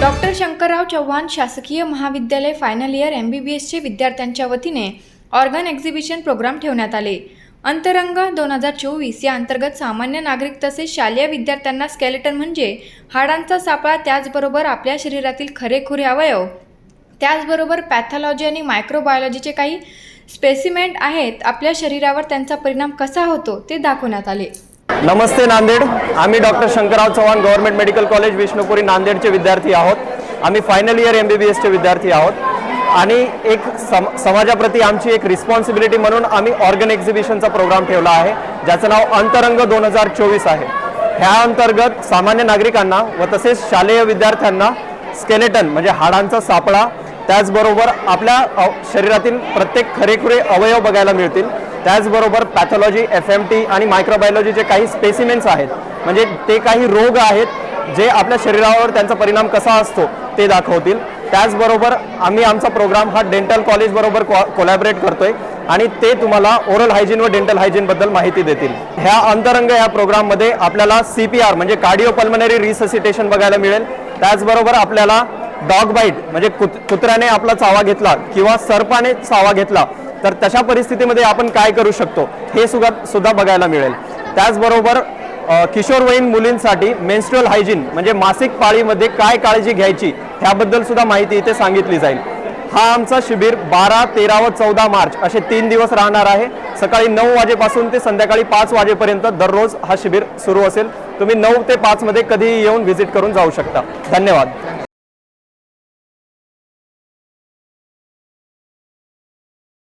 Doctor Shankarrao Chavan शासकीय महाविद्यालय final year M B B एसचे विद्यार्थ्यांच्या वतीने ऑर्गन एक्झिबिशन प्रोग्राम ठेवण्यात आले. अंतरंग दोन हजार चोवीस या अंतर्गत सामान्य नागरिक तसेच शालेय विद्यार्थ्यांना स्केलेटन म्हणजे हाडांचा सापळा त्याचबरोबर आपल्या शरीरातील खरेखुरे अवयव त्याचबरोबर पॅथॉलॉजी आणि मायक्रोबायोलॉजीचे काही स्पेसिमेंट आहेत आपल्या शरीरावर त्यांचा परिणाम कसा होतो ते दाखवण्यात आले. नमस्ते नांदेड. आम्ही doctor Shankarrao Chavan government medical college Vishnupuri नांदेडचे विद्यार्थी आहोत. आम्ही final year M B B एसचे विद्यार्थी आहोत. आणि एक सम समाजाप्रती आमची एक रिस्पॉन्सिबिलिटी म्हणून आम्ही ऑर्गन एक्झिबिशनचा प्रोग्राम ठेवला आहे. ज्याचं नाव अंतरंग दोन हजार चोवीस आहे. ह्या अंतर्गत सामान्य नागरिकांना व तसेच शालेय विद्यार्थ्यांना स्केलेटन म्हणजे हाडांचा सापळा त्याचबरोबर आपल्या शरीरातील प्रत्येक खरेखुरे अवयव बघायला मिळतील. त्याचबरोबर पॅथॉलॉजी एफ एम टी आणि मायक्रोबायोलॉजीचे काही स्पेसिमेंट्स आहेत. म्हणजे ते काही रोग आहेत जे आपल्या शरीरावर त्यांचा परिणाम कसा असतो ते दाखवतील. त्याचबरोबर आम्ही आमचा प्रोग्राम हा डेंटल कॉलेजबरोबर बरोबर कोलॅबरेट करतोय आणि ते तुम्हाला ओरल हायजीन व डेंटल हायजीनबद्दल माहिती देतील. ह्या अंतरंग या प्रोग्राममध्ये आपल्याला सी पी आर म्हणजे कार्डिओ पल्मनरी रिससिटेशन बघायला मिळेल. त्याचबरोबर आपल्याला डॉग बाईट म्हणजे कुत कुत्र्याने आपला चावा घेतला किंवा सर्पाने चावा घेतला तर तशा परिस्थितीमध्ये आपण काय करू शकतो हे सुद्धा सुद्धा बघायला मिळेल. त्याचबरोबर किशोरवयीन मुलींसाठी मेन्स्ट्रुअल हायजीन म्हणजे मासिक पाळीमध्ये काय काळजी घ्यायची ह्याबद्दल सुद्धा माहिती इथे सांगितली जाईल. हा आमचा शिबिर बारा तेरा व चौदा मार्च असे तीन दिवस राहणार आहे. सकाळी नऊ वाजेपासून ते संध्याकाळी पाच वाजेपर्यंत दररोज हा शिबिर सुरू असेल. तुम्ही नऊ ते पाचमध्ये कधीही येऊन व्हिजिट करून जाऊ शकता. धन्यवाद.